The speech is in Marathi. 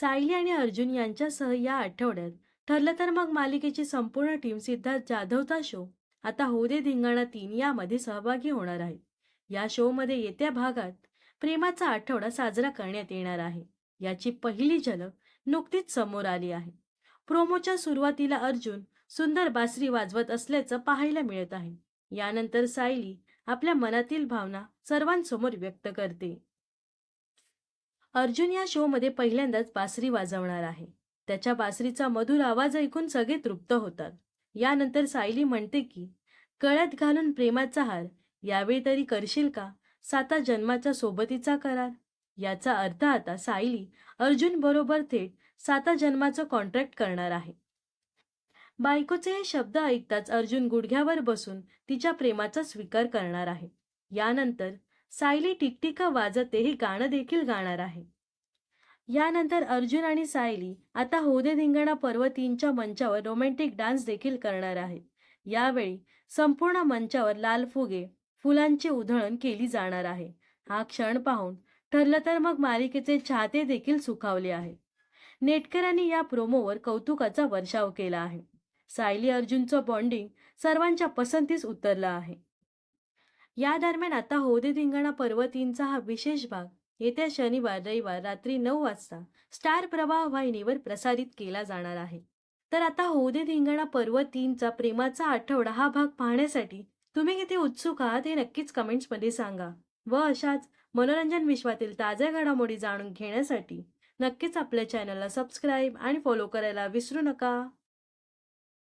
सायली आणि अर्जुन यांच्यासह या आठवड्यात ठरलं तर मग मालिकेची संपूर्ण टीम सिद्धार्थ जाधवचा शो. आता होऊ दे धिंगाणा तीन यामध्ये सहभागी होणार आहे या शोमध्ये येत्या भागात प्रेमाचा आठवडा साजरा करण्यात येणार आहे. याची पहिली झलक नुकतीच समोर आली आहे. प्रोमोच्या सुरुवातीला अर्जुन सुंदर बासरी वाजवत असल्याचं पाहायला मिळत आहे. यानंतर सायली आपल्या मनातील भावना सर्वांसमोर व्यक्त करते. अर्जुन या शोमध्ये पहिल्यांदाच बासरी वाजवणार आहे. त्याच्या बासरीचा मधुर आवाज ऐकून सगळे तृप्त होतात. यानंतर सायली म्हणते की कळ्यात घालून प्रेमाचा हार यावेळी तरी करशील का? साता जन्माच्या सोबतीचा करार. याचा अर्थ आता सायली अर्जुन बरोबर थेट साता जन्माचं कॉन्ट्रॅक्ट करणार आहे. बायकोचे हे शब्द ऐकताच अर्जुन गुडघ्यावर बसून तिच्या प्रेमाचा स्वीकार करणार आहे. यानंतर सायली टिकटिका वाजते हे गाणं देखील गाणार आहे. यानंतर अर्जुन आणि सायली आता होदे धिंगाणा पर्वतींच्या मंचावर रोमॅन्टिक डान्स देखील करणार आहेत. यावेळी संपूर्ण मंचावर लाल फुगे फुलांची उधळण केली जाणार आहे. हा क्षण पाहून ठरलं तर मग मालिकेचे चाहते देखील सुखावले आहेत नेटकरांनी या प्रोमोवर कौतुकाचा वर्षाव केला आहे. सायली अर्जुनचं बॉन्डिंग सर्वांच्या पसंतीस उतरलं आहे. या दरम्यान आता होदे धिंगाणा पर्वतींचा हा विशेष भाग येत्या शनिवार रविवार रात्री नऊ वाजता स्टार प्रवाह वाहिनीवर प्रसारित केला जाणार आहे. तर आता होदे धिंगाणा पर्वतींचा प्रेमाचा आठवडा हा भाग पाहण्यासाठी तुम्ही किती उत्सुक आहात हे नक्कीच कमेंट्समध्ये सांगा व अशाच मनोरंजन विश्वातील ताज्या घडामोडी जाणून घेण्यासाठी नक्कीच आपल्या चॅनलला सबस्क्राईब आणि फॉलो करायला विसरू नका.